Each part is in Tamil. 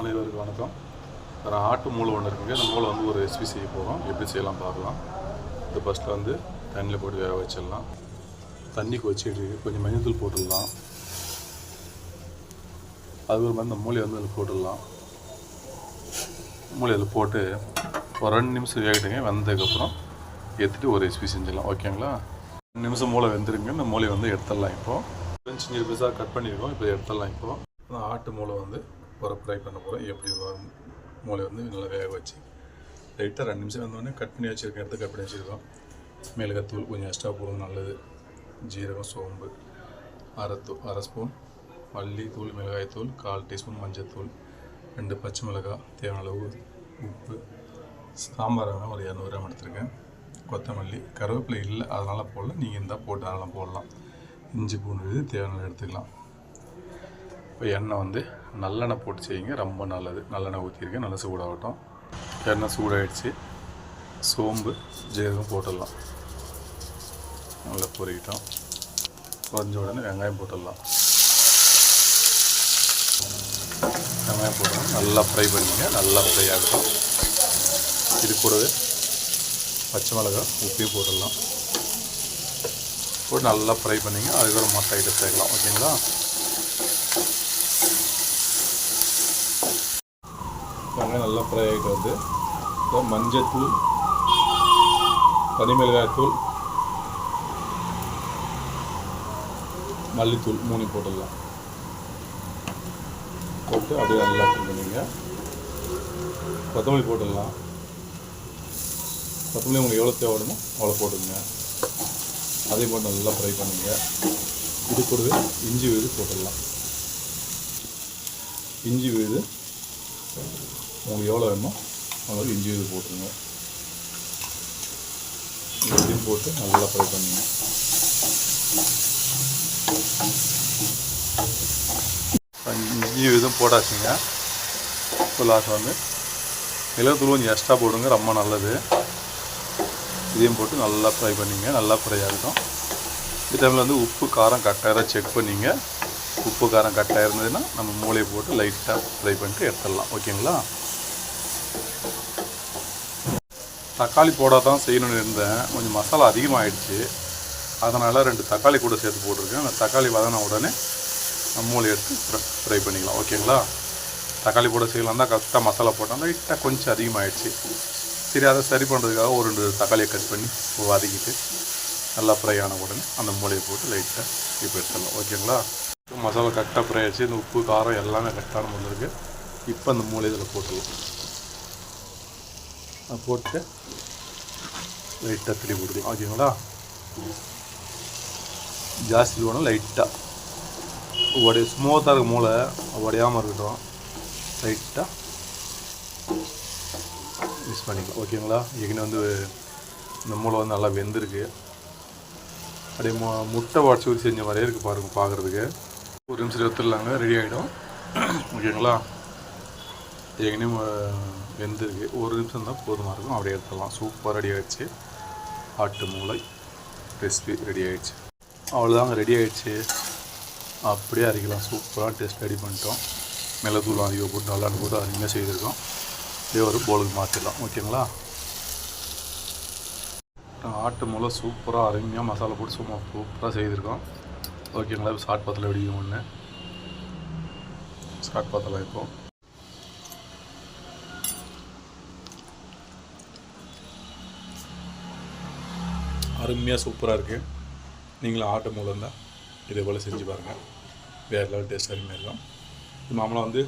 அனைவருக்கும் வணக்கம். நான் ஆட்டு மூளை ஒன்று இருக்குங்க. அந்த மூளை வந்து ஒரு ரெசிபி செய்ய போகிறோம் எப்படி செய்யலாம் பார்க்கலாம். இது ஃபஸ்ட்டில் வந்து தண்ணியில் போட்டு வேக வச்சிடலாம். தண்ணி கொச்சிட்டு கொஞ்சம் மஞ்சள் போட்டுடலாம். அது மாதிரி இந்த மூளையை வந்து அதில் போட்டுடலாம். மூளை அதில் போட்டு ஒரு ரெண்டு நிமிஷம் வேகட்டுங்க. வெந்ததுக்கப்புறம் எடுத்துகிட்டு ஒரு ரெசிபி செஞ்சிடலாம். ஓகேங்களா ரெண்டு நிமிஷம் மூளை வெந்துருங்க. இந்த மூளையை வந்து எடுத்துடலாம் இப்போது சின்ன சின்ன பீஸாக கட் பண்ணியிருக்கோம். இப்போ எடுத்துடலாம் இப்போது ஆட்டு மூளை வந்து ஒரு ஃப்ரை பண்ண போகிறோம் எப்படி வரும்? மூளை வந்து நல்லா வேக வச்சு. லைட்டாக ரெண்டு நிமிஷம் வந்தோடனே கட் பண்ணி வச்சுருக்கேன் எடுத்து கட் பண்ணி வச்சுருக்கோம். மிளகாத்தூள் கொஞ்சம் எக்ஸ்ட்ரா போடுறது நல்லது. ஜீரகம் சோம்பு அரை தூ அரை ஸ்பூன் மல்லித்தூள் மிளகாய்த்தூள் கால் டீஸ்பூன் மஞ்சள்தூள் ரெண்டு பச்சை மிளகாய் தேவையான அளவு உப்பு சாம்பார் வேணால் ஒரு இரநூறு கிராம் எடுத்துருக்கேன். கொத்தமல்லி கருவேப்பிலை இல்லை அதனால் போடல. நீங்கள் இருந்தால் போட்டு அதெல்லாம் போடலாம். இஞ்சி பூண்டு இது தேவையான எடுத்துக்கலாம். இப்போ எண்ணெய் வந்து நல்லெண்ணெய் போட்டு செய்யுங்க. ரொம்ப நல்லது. நல்லெண்ணெய் ஊற்றிருக்கேன் நல்லா சூடாகட்டும். எண்ணெய் சூடாகிடுச்சு சோம்பு ஜீரகம் போட்டுடலாம். நல்லா பொரிக்கிட்டோம். பொரிஞ்ச உடனே வெங்காயம் போட்டுடலாம். வெங்காயம் போட்டோம் நல்லா ஃப்ரை பண்ணிங்க. நல்லா ஃப்ரை ஆகட்டும். இது கூடவே பச்சை மிளகாய் உப்பையும் போட்டுடலாம். போட்டு நல்லா ஃப்ரை பண்ணிங்க. அதுக்கப்புறம் மற்ற ஐட்டம் சேர்க்கலாம். ஓகேங்களா? பாருங்கள் நல்லா ஃப்ரை ஆகிட்டு வந்து. இப்போ மஞ்சத்தூள் தனிமிளகாய்த்தூள் மல்லித்தூள் மூணு போட்டுடலாம். போட்டு அப்படியே நல்லா ஃப்ரை பண்ணிங்க கொத்தமல்லி போட்டுடலாம். கொத்தமல்லி உங்களுக்கு எவ்வளோ தேவைப்படுமோ அவ்வளோ போட்டுங்க அதையும் போட்டு நல்லா ஃப்ரை பண்ணுங்க. இது கூடவே இஞ்சி விழுது போட்டுடலாம். இஞ்சி விழுது உங்களுக்கு எவ்வளோ வேணுமோ அவ்வளோ இஞ்சி இது போட்டுருங்க. இதையும் போட்டு நல்லா ஃப்ரை பண்ணுங்க. இஞ்சி இதுவும் போட்டாச்சுங்க. இப்போ லாஸ்ட் வந்து மிளகுத்தூள் கொஞ்சம் எக்ஸ்ட்ரா போடுங்க ரொம்ப நல்லது. இதையும் போட்டு நல்லா ஃப்ரை பண்ணிங்க நல்லா ஃப்ரை ஆகிடும் இந்த டைமில் வந்து உப்பு காரம் கரெக்டாக செக் பண்ணிங்க. உப்பு காரம் கரெக்டாக இருந்ததுன்னா நம்ம மூளையை போட்டு லைட்டாக ஃப்ரை பண்ணிட்டு எடுத்துடலாம். ஓகேங்களா தக்காளி போடாதான் செய்யணும்னு இருந்தேன். கொஞ்சம் மசாலா அதிகமாகிடுச்சு அதனால் ரெண்டு தக்காளி கூட சேர்த்து போட்டிருக்கேன். அந்த தக்காளி வதன உடனே மூளை எடுத்து ஃப்ரை பண்ணிக்கலாம். ஓகேங்களா தக்காளி கூட செய்யலாம். தான் கரெக்டாக மசாலா போட்டால் லைட்டாக கொஞ்சம் அதிகமாகிடுச்சு சரி அதை சரி பண்ணுறதுக்காக ஒரு ரெண்டு தக்காளியை கட் பண்ணி வதக்கிட்டு நல்லா ஃப்ரை ஆன உடனே அந்த மூளையை போட்டு லைட்டாக இப்போ எடுத்துடலாம். ஓகேங்களா மசாலா கரெக்டாக ஃப்ரை ஆயிடுச்சு இந்த உப்பு காரம் எல்லாமே கரெக்டான முள்ள இருக்குது இப்போ அந்த மூளை இதில் போட்டுடலாம். போட்டு லைட்டாக திருப்பி கொடுக்கலாம் ஓகேங்களா? ஜாஸ்தி வேணும் லைட்டாக உடைய ஸ்மூத்தாக இருக்க மூளை உடையாமல் இருக்கட்டும். லைட்டாக மிஸ் பண்ணிக்கலாம். ஓகேங்களா? ஏற்கனவே வந்து இந்த மூளை வந்து நல்லா வெந்திருக்கு. அப்படியே மு முட்டை உடச்சி ஊற்றி செஞ்ச மாதிரியே இருக்குது பாருங்க பார்க்குறதுக்கு. ஒரு நிமிஷம் எடுத்துடலாங்க ரெடி ஆகிடும் ஓகேங்களா? ஏற்கனவே வெந்திருக்கு ஒரு நிமிஷம் தான் போதுமாக இருக்கும். அப்படியே எடுத்துடலாம். சூப்பராக ரெடி ஆகிடுச்சு ஆட்டு மூளை ரெசிபி ரெடி ஆகிடுச்சு அவ்வளோதாங்க ரெடி ஆகிடுச்சு அப்படியே அரைக்கலாம். சூப்பராக டேஸ்ட் ரெடி பண்ணிட்டோம். மிளகுத்தூள் அதிகம் போட்டு நல்லா போட்டு அருமையாக செய்திருக்கோம். இதே ஒரு போலுக்கு மாற்றிடலாம் ஓகேங்களா? ஆட்டு மூளை சூப்பராக அருமையாக மசாலா போட்டு சும்மா சூப்பராக செய்திருக்கோம். ஓகேங்களா? இப்போ சாட் பாத்தில் வெடிக்கும் ஒன்று சாட் பாத்தில் வைப்போம் அருமையாக சூப்பராக இருக்குது நீங்களும் ஆட்டு மூலம் தான் இதே போல் செஞ்சு பாருங்கள் வேறு லெவல் டேஸ்ட் அருமையாக இருக்கும். இது மாமலாம் வந்து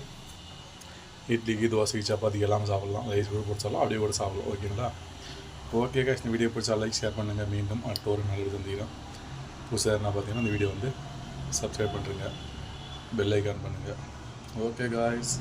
இட்லிக்கு தோசைக்கு சப்பாத்திக்கு எல்லாம் சாப்பிட்லாம். ரைஸ் கூட பிடிச்சாலும் அப்படியே கூட சாப்பிடலாம். ஓகேங்களா ஓகே காய்ஸ் இந்த வீடியோ பிடிச்சா லைக் ஷேர் பண்ணுங்கள் மீண்டும் அடுத்த ஒரு நல்லது சந்திக்கிறோம். புதுசாக என்ன பார்த்தீங்கன்னா இந்த வீடியோ வந்து சப்ஸ்கிரைப் பண்ணுறீங்க பெல் ஐக்கான் பண்ணுங்கள் ஓகே காய்ஸ்